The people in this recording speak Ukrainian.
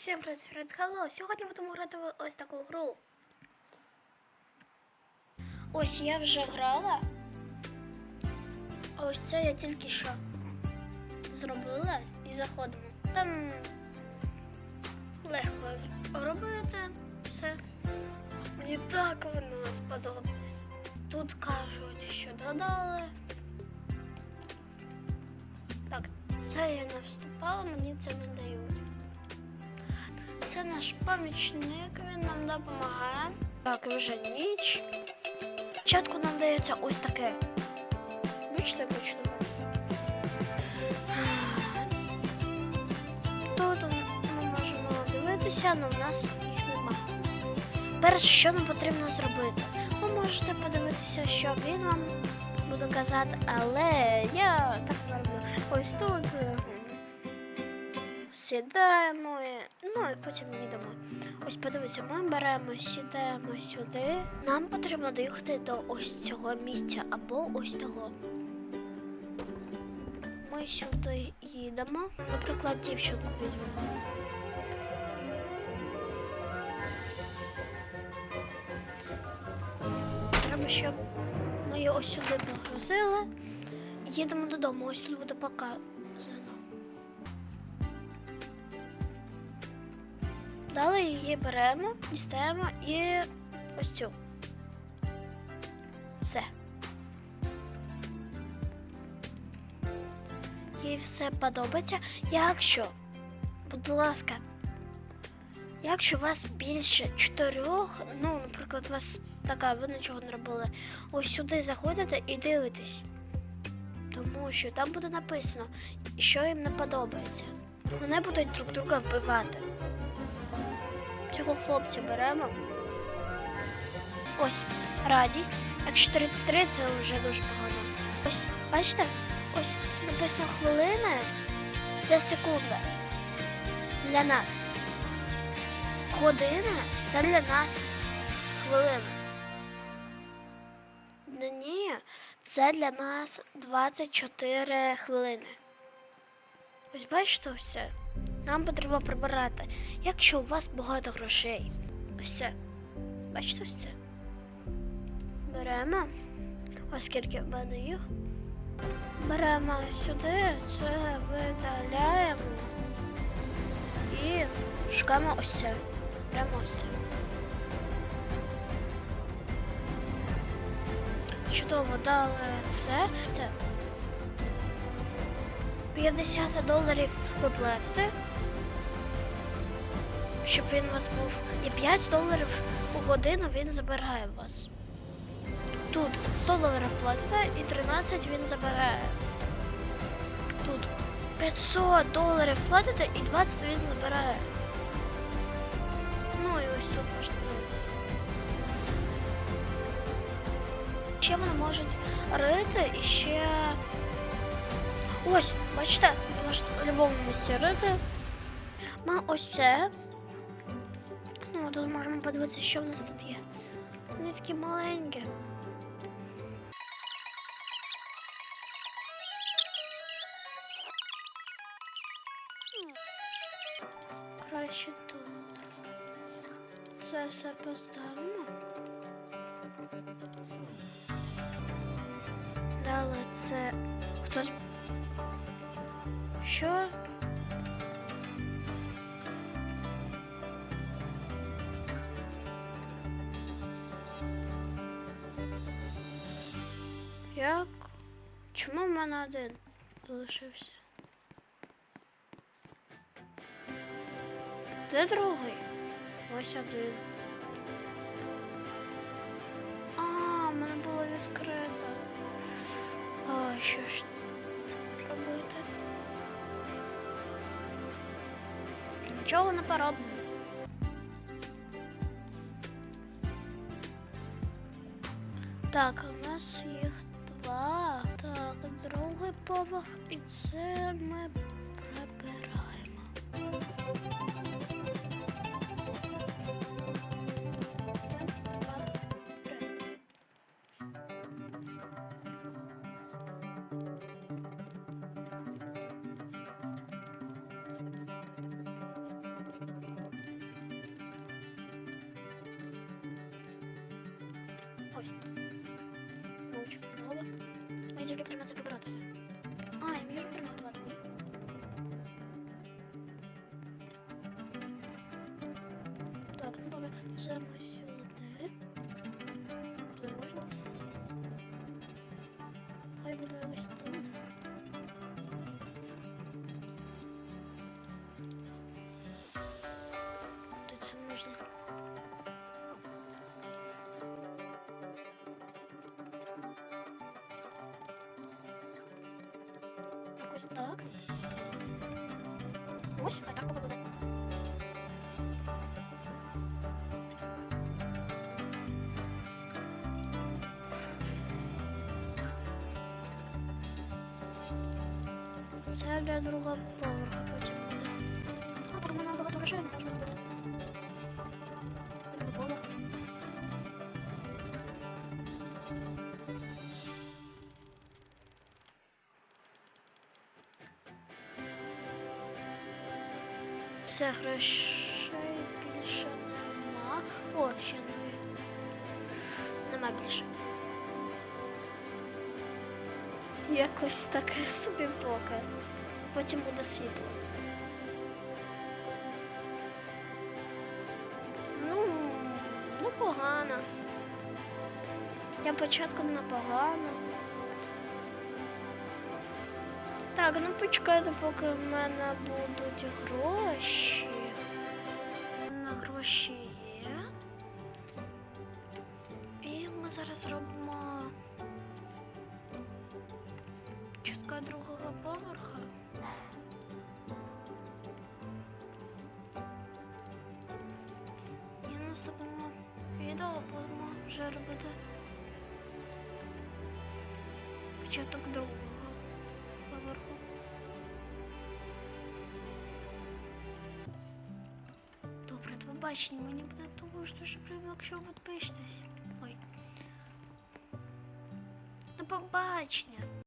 Всім привіт, Hello! Сьогодні будемо грати ось таку гру. Ось я вже грала. А ось це я тільки що зробила і заходимо. Там легко робити все. Мені так воно сподобалось. Тут кажуть, що додали. Так, це я не вступала, мені це. Це наш помічник, він нам допомагає. Так, вже ніч. Спочатку нам дається ось таке. Бачите, чудово. Тут ми можемо дивитися, але в нас їх нема. Перше, що нам потрібно зробити? Ви можете подивитися, що він вам буде казати, але я так не роблю. Ось тут. Сідаємо, ну і потім їдемо. Ось подивіться, ми беремо, сідаємо сюди. Нам потрібно доїхати до ось цього місця або ось того. Ми сюди їдемо. Наприклад, дівчинку візьмемо. Треба, щоб ми її ось сюди погрузили. Їдемо додому, ось тут буде показано. Далі її беремо, дістаємо і ось цю. Все. Їй все подобається. Якщо, будь ласка, якщо у вас більше чотирьох, ну, наприклад, у вас така, ви нічого не робили, ось сюди заходите і дивитесь. Тому що там буде написано, що їм не подобається. Вони будуть друг друга вбивати. Цього хлопця беремо. Ось радість. Якщо 33, це вже дуже погано. Ось, бачите? Ось написано хвилини. Це секунда. Для нас. Година це для нас хвилина. Дні це для нас 24 хвилини. Ось бачите це? Нам потрібно прибирати. Якщо у вас багато грошей, ось це. Бачите ось це? Беремо, оскільки в мене їх. Беремо сюди, це видаляємо і шукаємо ось це. Прямо ось це. Чудово дали це. це. 50 доларів ви щоб він у вас був. І 5 доларів у годину він забирає вас. Тут 100 доларів платите і 13 він забирає. Тут 500 доларів платите і 20 він забирає. Ну і ось тут можна дивитися. Ще вони можуть рити і ще. Ось, бачите, можете в будь-якому місці рити. Ми ось це. Тут можемо подивитися, що в нас тут є. Вони такі маленькі. Краще тут. Це все поставимо. Далі це хтось. Що? Як? Чому в мене один залишився? Де другий? Ось один. А, в мене було відкрито. А, що ж робити? Нічого не поробимо. Так, у нас. Так, випав, і це ми прибираємо. Ось. Мовчу. Мова. Ми тільки прямо це йдемо сюди. Хай буде ось тут. Тут це можна. Якось так. Ось, а так буде. Це для другого поверха потім. А потім нам багато грошей не можна буде. Все, грошей більше нема. О, ще нові. Нема більше. Якось таке собі поки. Потім буде світло. Ну, ну погано. Я початку непогано. Так, ну почекайте, поки в мене будуть гроші. На гроші є. І ми зараз робимо чутка другого поверха. Відео будемо вже робити початок другого поверху. Добре, до побачення. Мені буде дуже дуже приємно, якщо ви підпишетесь. Ой. До побачення.